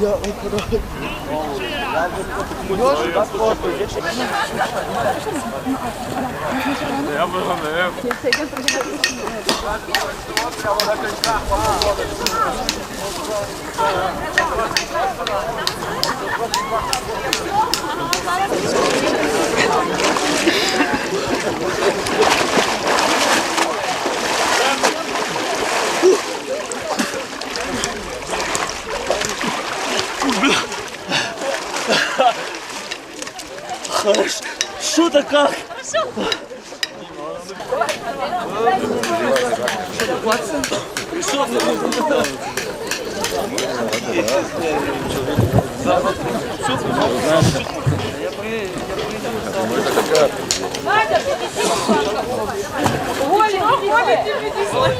Ya Ankara. Yok, bak orada. Ja, buram, ja. Ja, голі, ти відійшли.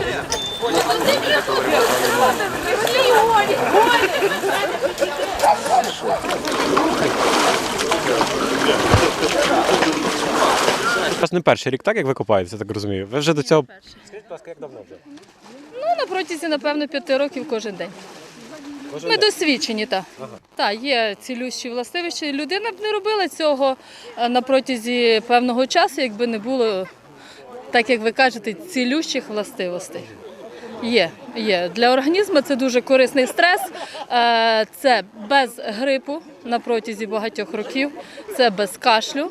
Голі, голі. У вас не перший рік, так як ви копаєтеся, так розумію. Ви вже до цього. Скажіть, будь ласка, як давно вже? Ну, на протязі, напевно, п'яти років кожен день. Кожен Ми день? досвідчені, так. Так, є цілющі властивості. Людина б не робила цього е, на протязі певного часу, якби не було, так як ви кажете, цілющих властивостей. Є, є. Для організму це дуже корисний стрес. Е, Це без грипу на протязі багатьох років, це без кашлю.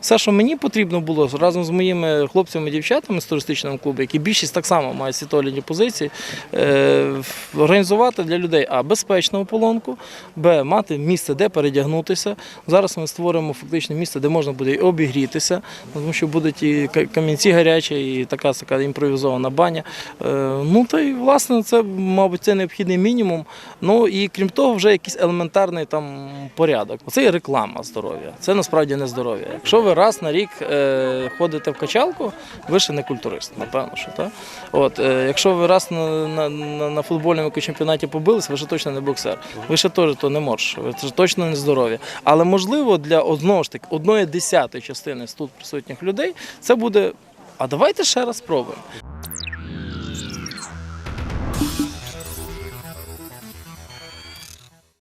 Все, що мені потрібно було разом з моїми хлопцями і дівчатами з туристичного клубу, які більшість так само мають світоглядні позиції, е, організувати для людей а безпечну ополонку, б мати місце, де передягнутися. Зараз ми створимо фактично місце, де можна буде і обігрітися, тому що будуть і камінці гарячі, і така така імпровізована баня. Е, Ну та й власне це, мабуть, це необхідний мінімум. Ну і крім того, вже якийсь елементарний там порядок. Це є реклама здоров'я. Це насправді не здоров'я. Якщо ви раз на рік е, ходите в качалку, ви ще не культурист, напевно, що так. От е, якщо ви раз на, на, на, на футбольному чемпіонаті побились, ви ще точно не боксер. Ви ще теж то не морж, ви ж точно не здорові. Але можливо для одного ж таки одної десятої частини з тут присутніх людей це буде. А давайте ще раз спробуємо.